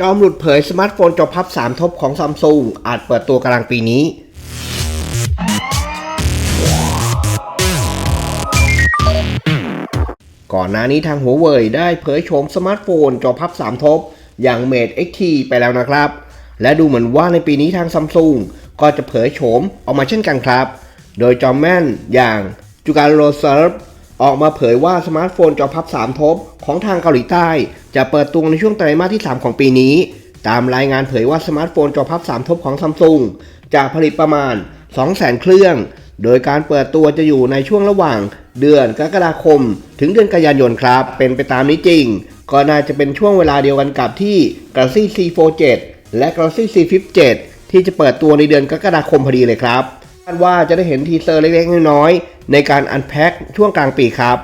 จอมหลุดเผยสมาร์ทโฟนจอพับ 3 ทบของซัมซุงอาจเปิดตัวกลางปีนี้ ก่อนหน้านี้ทางหัวเว่ยได้เผยโฉมสมาร์ทโฟนจอพับ 3 ทบ อย่าง Mate XT ไปแล้วนะครับ และดูเหมือนว่าในปีนี้ทางซัมซุงก็จะเผยโฉมออกมาเช่นกันครับ โดยจอมแม่นอย่างจูการโรเซิร์ฟ ออกมาเผยว่าสมาร์ทโฟนจอพับ 3 ทบของทางเกาหลีใต้ จะเปิดตัวในช่วงไตรมาสที่ 3 ของปีนี้ ตามรายงานเผยว่าสมาร์ทโฟนจอพับ 3 ทบของซัมซุงจะผลิตประมาณ 200,000 เครื่อง โดยการเปิดตัวจะอยู่ในช่วงระหว่าง เดือนกรกฎาคม ถึงเดือนกันยายนครับ เป็นไปตามนี้จริง ก็น่าจะเป็นช่วงเวลาเดียวกันกับที่ Galaxy C47 และ Galaxy C57 ที่จะเปิดตัวในเดือนกรกฎาคมพอดีเลยครับ คาดว่าจะได้เห็นทีเซอร์เล็กๆ น้อยๆ ในการอันแพ็คช่วงกลางปีครับ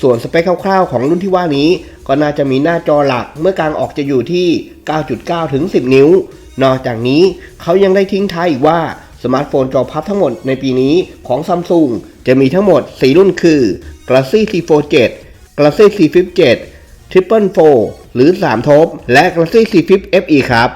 ส่วนสเปคคร่าวๆ ของรุ่นที่ว่านี้ ก็น่าจะมีหน้าจอหลักเมื่อกลางออกจะอยู่ที่ 9.9 ถึง 10 นิ้ว นอกจากนี้เขายังได้ทิ้งท้ายอีกว่าสมาร์ทโฟนจอพับทั้งหมดในปีนี้ของซัมซุงจะมีทั้งหมด 4 รุ่นคือ Galaxy C47 Galaxy C57 Triple 4หรือ 3 ทบ และ Galaxy C Flip FE ครับ